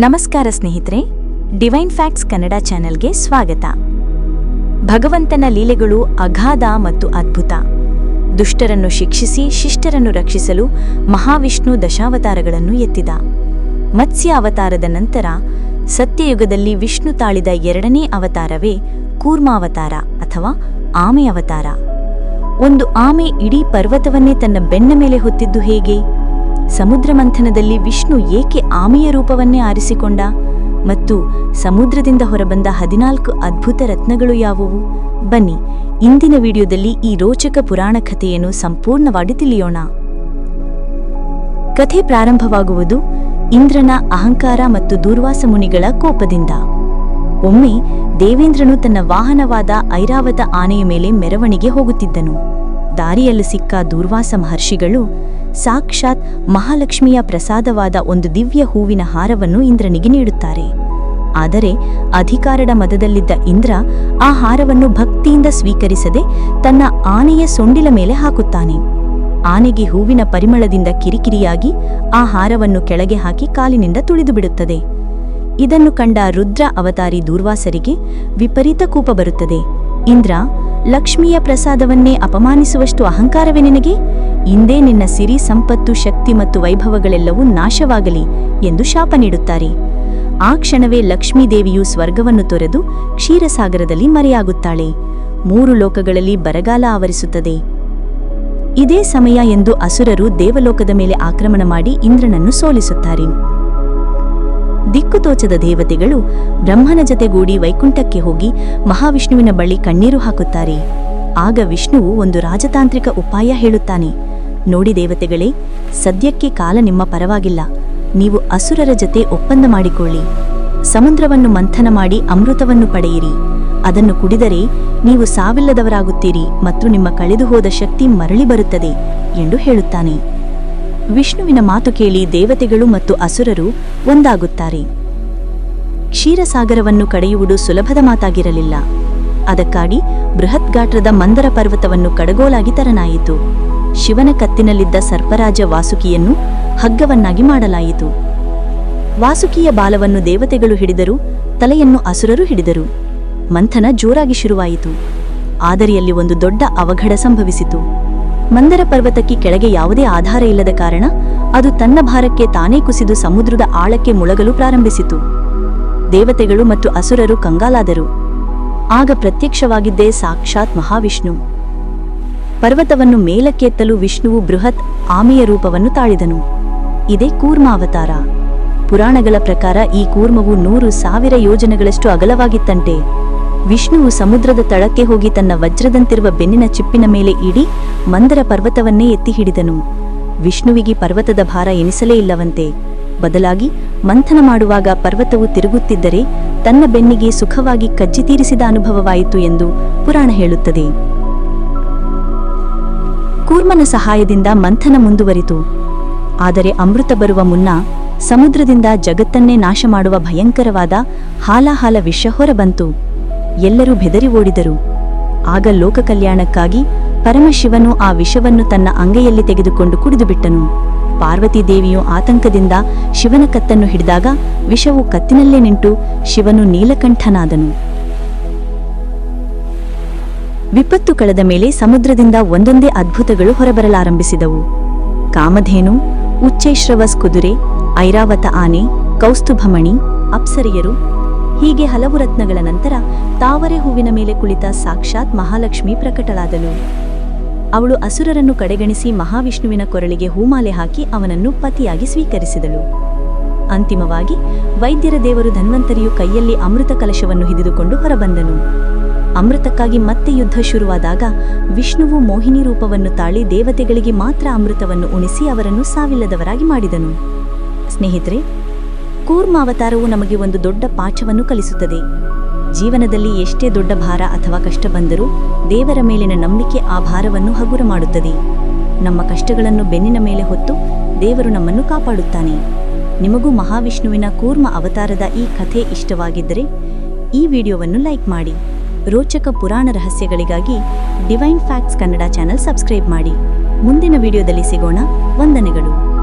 ನಮಸ್ಕಾರ ಸ್ನೇಹಿತರೆ divine facts Kannada ಚಾನೆಲ್ಗೆ ಸ್ವಾಗತ. ಭಗವಂತನ ಲೀಲೆಗಳು ಅಗಾಧ ಮತ್ತು ಅದ್ಭುತ. ದುಷ್ಟರನ್ನು ಶಿಕ್ಷಿಸಿ, ಶಿಷ್ಟರನ್ನು ರಕ್ಷಿಸಲು ಮಹಾವಿಷ್ಣು ದಶಾವತಾರಗಳನ್ನು ಎತ್ತಿದ. ಮತ್ಸ್ಯ ಅವತಾರದ ನಂತರ ಸತ್ಯಯುಗದಲ್ಲಿ ವಿಷ್ಣು ತಾಳಿದ ಎರಡನೇ ಅವತಾರವೇ ಕೂರ್ಮಾವತಾರ ಅಥವಾ ಆಮೆ ಅವತಾರ ಒಂದು ಆಮೆ ಇಡೀ ಪರ್ವತವನ್ನೇ ತನ್ನ ಬೆನ್ನ ಮೇಲೆ ಹೊತ್ತಿದ್ದು ಹೇಗೆ? ಸಮುದ್ರ ಮಂಥನದಲ್ಲಿ ವಿಷ್ಣು ಏಕೆ ಆಮೆಯ ರೂಪವನ್ನೇ ಆರಿಸಿಕೊಂಡ? ಮತ್ತು ಸಮುದ್ರದಿಂದ ಹೊರಬಂದ ಹದಿನಾಲ್ಕು ಅದ್ಭುತ ರತ್ನಗಳು ಯಾವುವು? ಬನ್ನಿ, ಇಂದಿನ ವಿಡಿಯೋದಲ್ಲಿ ಈ ರೋಚಕ ಪುರಾಣ ಕಥೆಯನ್ನು ಸಂಪೂರ್ಣವಾಗಿ ತಿಳಿಯೋಣ. ಕಥೆ ಪ್ರಾರಂಭವಾಗುವುದು ಇಂದ್ರನ ಅಹಂಕಾರ ಮತ್ತು ದುರ್ವಾಸ ಮುನಿಗಳ ಕೋಪದಿಂದ. ಒಮ್ಮೆ ದೇವೇಂದ್ರನು ತನ್ನ ವಾಹನವಾದ ಐರಾವತ ಆನೆಯ ಮೇಲೆ ಮೆರವಣಿಗೆ ಹೋಗುತ್ತಿದ್ದನು. ದಾರಿಯಲ್ಲಿ ಸಿಕ್ಕ ದೂರ್ವಾಸ ಮಹರ್ಷಿಗಳು ಸಾಕ್ಷಾತ್ ಮಹಾಲಕ್ಷ್ಮಿಯ ಪ್ರಸಾದವಾದ ಒಂದು ದಿವ್ಯ ಹೂವಿನ ಹಾರವನ್ನು ಇಂದ್ರನಿಗೆ ನೀಡುತ್ತಾರೆ. ಆದರೆ ಅಧಿಕಾರದ ಮದದಲ್ಲಿದ್ದ ಇಂದ್ರ ಆ ಹಾರವನ್ನು ಭಕ್ತಿಯಿಂದ ಸ್ವೀಕರಿಸದೆ ತನ್ನ ಆನೆಯ ಸೊಂಡಿಲ ಮೇಲೆ ಹಾಕುತ್ತಾನೆ. ಆನೆಗೆ ಹೂವಿನ ಪರಿಮಳದಿಂದ ಕಿರಿಕಿರಿಯಾಗಿ ಆ ಹಾರವನ್ನು ಕೆಳಗೆ ಹಾಕಿ ಕಾಲಿನಿಂದ ತುಳಿದು ಬಿಡುತ್ತದೆ. ಇದನ್ನು ಕಂಡ ರುದ್ರ ಅವತಾರಿ ದೂರ್ವಾಸರಿಗೆ ವಿಪರೀತ ಕೂಪ ಬರುತ್ತದೆ. ಇಂದ್ರ, ಲಕ್ಷ್ಮಿಯ ಪ್ರಸಾದವನ್ನೇ ಅಪಮಾನಿಸುವಷ್ಟು ಅಹಂಕಾರವೇ ನಿನಗೆ? ಇಂದೇ ನಿನ್ನ ಸಿರಿ, ಸಂಪತ್ತು, ಶಕ್ತಿ ಮತ್ತು ವೈಭವಗಳೆಲ್ಲವೂ ನಾಶವಾಗಲಿ ಎಂದು ಶಾಪ ನೀಡುತ್ತಾರೆ. ಆ ಕ್ಷಣವೇ ಲಕ್ಷ್ಮೀದೇವಿಯು ಸ್ವರ್ಗವನ್ನು ತೊರೆದು ಕ್ಷೀರಸಾಗರದಲ್ಲಿ ಮರೆಯಾಗುತ್ತಾಳೆ. ಮೂರು ಲೋಕಗಳಲ್ಲಿ ಬರಗಾಲ ಆವರಿಸುತ್ತದೆ. ಇದೇ ಸಮಯ ಎಂದು ಅಸುರರು ದೇವಲೋಕದ ಮೇಲೆ ಆಕ್ರಮಣ ಮಾಡಿ ಇಂದ್ರನನ್ನು ಸೋಲಿಸುತ್ತಾರೆ. ದಿಕ್ಕು ತೋಚದ ದೇವತೆಗಳು ಬ್ರಹ್ಮನ ಜತೆಗೂಡಿ ವೈಕುಂಠಕ್ಕೆ ಹೋಗಿ ಮಹಾವಿಷ್ಣುವಿನ ಬಳಿ ಕಣ್ಣೀರು ಹಾಕುತ್ತಾರೆ. ಆಗ ವಿಷ್ಣುವು ಒಂದು ರಾಜತಾಂತ್ರಿಕ ಉಪಾಯ ಹೇಳುತ್ತಾನೆ. ನೋಡಿ ದೇವತೆಗಳೇ, ಸದ್ಯಕ್ಕೆ ಕಾಲ ನಿಮ್ಮ ಪರವಾಗಿಲ್ಲ. ನೀವು ಅಸುರರ ಜತೆ ಒಪ್ಪಂದ ಮಾಡಿಕೊಳ್ಳಿ. ಸಮುದ್ರವನ್ನು ಮಂಥನ ಮಾಡಿ ಅಮೃತವನ್ನು ಪಡೆಯಿರಿ. ಅದನ್ನು ಕುಡಿದರೆ ನೀವು ಸಾವಿಲ್ಲದವರಾಗುತ್ತೀರಿ ಮತ್ತು ನಿಮ್ಮ ಕಳೆದು ಹೋದ ಶಕ್ತಿ ಮರಳಿ ಬರುತ್ತದೆ ಎಂದು ಹೇಳುತ್ತಾನೆ. ವಿಷ್ಣುವಿನ ಮಾತು ಕೇಳಿ ದೇವತೆಗಳು ಮತ್ತು ಅಸುರರು ಒಂದಾಗುತ್ತಾರೆ. ಕ್ಷೀರಸಾಗರವನ್ನು ಕಡೆಯುವುದು ಸುಲಭದ ಮಾತಾಗಿರಲಿಲ್ಲ. ಅದಕ್ಕಾಗಿ ಬೃಹತ್ ಗಾತ್ರದ ಮಂದರ ಪರ್ವತವನ್ನು ಕಡಗೋಲಾಗಿ ತರನಾಯಿತು. ಶಿವನ ಕತ್ತಿನಲ್ಲಿದ್ದ ಸರ್ಪರಾಜ ವಾಸುಕಿಯನ್ನು ಹಗ್ಗವನ್ನಾಗಿ ಮಾಡಲಾಯಿತು. ವಾಸುಕಿಯ ಬಾಲವನ್ನು ದೇವತೆಗಳು ಹಿಡಿದರು, ತಲೆಯನ್ನು ಅಸುರರು ಹಿಡಿದರು. ಮಂಥನ ಜೋರಾಗಿ ಶುರುವಾಯಿತು. ಆದರಿಯಲ್ಲಿ ಒಂದು ದೊಡ್ಡ ಅವಘಡ ಸಂಭವಿಸಿತು. ಮಂದರ ಪರ್ವತಕ್ಕೆ ಕೆಳಗೆ ಯಾವುದೇ ಆಧಾರ ಇಲ್ಲದ ಕಾರಣ ಅದು ತನ್ನ ಭಾರಕ್ಕೆ ತಾನೇ ಕುಸಿದು ಸಮುದ್ರದ ಆಳಕ್ಕೆ ಮುಳಗಲು ಪ್ರಾರಂಭಿಸಿತು. ದೇವತೆಗಳು ಮತ್ತು ಅಸುರರು ಕಂಗಾಲಾದರು. ಆಗ ಪ್ರತ್ಯಕ್ಷವಾಗಿದ್ದೇ ಸಾಕ್ಷಾತ್ ಮಹಾವಿಷ್ಣು. ಪರ್ವತವನ್ನು ಮೇಲಕ್ಕೆತ್ತಲು ವಿಷ್ಣುವು ಬೃಹತ್ ಆಮೆಯ ರೂಪವನ್ನು ತಾಳಿದನು. ಇದೇ ಕೂರ್ಮ ಅವತಾರ. ಪುರಾಣಗಳ ಪ್ರಕಾರ ಈ ಕೂರ್ಮವು ನೂರು ಸಾವಿರ ಯೋಜನೆಗಳಷ್ಟು ಅಗಲವಾಗಿತ್ತಂತೆ. ವಿಷ್ಣುವು ಸಮುದ್ರದ ತಳಕ್ಕೆ ಹೋಗಿ ತನ್ನ ವಜ್ರದಂತಿರುವ ಬೆನ್ನಿನ ಚಿಪ್ಪಿನ ಮೇಲೆ ಇಡಿ ಮಂದರ ಪರ್ವತವನ್ನೇ ಎತ್ತಿ ಹಿಡಿದನು ವಿಷ್ಣುವಿಗೆ ಪರ್ವತದ ಭಾರ ಎನಿಸಲೇ ಇಲ್ಲವಂತೆ. ಬದಲಾಗಿ ಮಂಥನ ಮಾಡುವಾಗ ಪರ್ವತವು ತಿರುಗುತ್ತಿದ್ದರೆ ತನ್ನ ಬೆನ್ನಿಗೆ ಸುಖವಾಗಿ ಕಜ್ಜಿ ತೀರಿಸಿದ ಅನುಭವವಾಯಿತು ಎಂದು ಪುರಾಣ ಹೇಳುತ್ತದೆ. ಕೂರ್ಮನ ಸಹಾಯದಿಂದ ಮಂಥನ ಮುಂದುವರಿತು. ಆದರೆ ಅಮೃತ ಬರುವ ಮುನ್ನ ಸಮುದ್ರದಿಂದ ಜಗತ್ತನ್ನೇ ನಾಶ ಮಾಡುವ ಭಯಂಕರವಾದ ಹಾಲಾಹಾಲ ವಿಷ ಹೊರಬಂತು. ಎಲ್ಲರೂ ಬೆದರಿ ಓಡಿದರು. ಆಗ ಲೋಕ ಕಲ್ಯಾಣಕ್ಕಾಗಿ ಪರಮಶಿವನು ಆ ವಿಷವನ್ನು ತನ್ನ ಅಂಗೈಯಲ್ಲಿ ತೆಗೆದುಕೊಂಡು ಕುಡಿದುಬಿಟ್ಟನು ಪಾರ್ವತಿ ದೇವಿಯು ಆತಂಕದಿಂದ ಶಿವನ ಕತ್ತನ್ನು ಹಿಡಿದಾಗ ವಿಷವು ಕತ್ತಿನಲ್ಲೇ ನಿಂಟು ಶಿವನು ನೀಲಕಂಠನಾದನು. ವಿಪತ್ತು ಕಳೆದ ಮೇಲೆ ಸಮುದ್ರದಿಂದ ಒಂದೊಂದೇ ಅದ್ಭುತಗಳು ಹೊರಬರಲಾರಂಭಿಸಿದವು. ಕಾಮಧೇನು, ಉಚ್ಚೈಶ್ರವಸ್ ಕುದುರೆ, ಐರಾವತ ಆನೆ, ಕೌಸ್ತುಭಮಣಿ, ಅಪ್ಸರಿಯರು, ಹೀಗೆ ಹಲವು ರತ್ನಗಳ ನಂತರ ತಾವರೆ ಹೂವಿನ ಮೇಲೆ ಕುಳಿತ ಸಾಕ್ಷಾತ್ ಮಹಾಲಕ್ಷ್ಮಿ ಪ್ರಕಟಳಾದಳು. ಅವಳು ಅಸುರರನ್ನು ಕಡೆಗಣಿಸಿ ಮಹಾವಿಷ್ಣುವಿನ ಕೊರಳಿಗೆ ಹೂಮಾಲೆ ಹಾಕಿ ಅವನನ್ನು ಪತಿಯಾಗಿ ಸ್ವೀಕರಿಸಿದಳು. ಅಂತಿಮವಾಗಿ ವೈದ್ಯರ ದೇವರು ಧನ್ವಂತರಿಯು ಕೈಯಲ್ಲಿ ಅಮೃತ ಕಲಶವನ್ನು ಹಿಡಿದುಕೊಂಡು ಹೊರಬಂದನು. ಅಮೃತಕ್ಕಾಗಿ ಮತ್ತೆ ಯುದ್ಧ ಶುರುವಾದಾಗ ವಿಷ್ಣುವು ಮೋಹಿನಿ ರೂಪವನ್ನು ತಾಳಿ ದೇವತೆಗಳಿಗೆ ಮಾತ್ರ ಅಮೃತವನ್ನು ಉಣಿಸಿ ಅವರನ್ನು ಸಾವಿಲ್ಲದವರಾಗಿ ಮಾಡಿದನು. ಸ್ನೇಹಿತರೆ, ಕೂರ್ಮ ಅವತಾರವು ನಮಗೆ ಒಂದು ದೊಡ್ಡ ಪಾಠವನ್ನು ಕಲಿಸುತ್ತದೆ. ಜೀವನದಲ್ಲಿ ಎಷ್ಟೇ ದೊಡ್ಡ ಭಾರ ಅಥವಾ ಕಷ್ಟ ಬಂದರೂ ದೇವರ ಮೇಲಿನ ನಂಬಿಕೆ ಆ ಭಾರವನ್ನು ಹಗುರ ಮಾಡುತ್ತದೆ. ನಮ್ಮ ಕಷ್ಟಗಳನ್ನು ಬೆನ್ನಿನ ಮೇಲೆ ಹೊತ್ತು ದೇವರು ನಮ್ಮನ್ನು ಕಾಪಾಡುತ್ತಾನೆ. ನಿಮಗೂ ಮಹಾವಿಷ್ಣುವಿನ ಕೂರ್ಮ ಅವತಾರದ ಈ ಕಥೆ ಇಷ್ಟವಾಗಿದ್ದರೆ ಈ ವಿಡಿಯೋವನ್ನು ಲೈಕ್ ಮಾಡಿ. ರೋಚಕ ಪುರಾಣ ರಹಸ್ಯಗಳಿಗಾಗಿ divine facts Kannada channel subscribe ಮಾಡಿ. ಮುಂದಿನ ವಿಡಿಯೋದಲ್ಲಿ ಸಿಗೋಣ. ವಂದನೆಗಳು.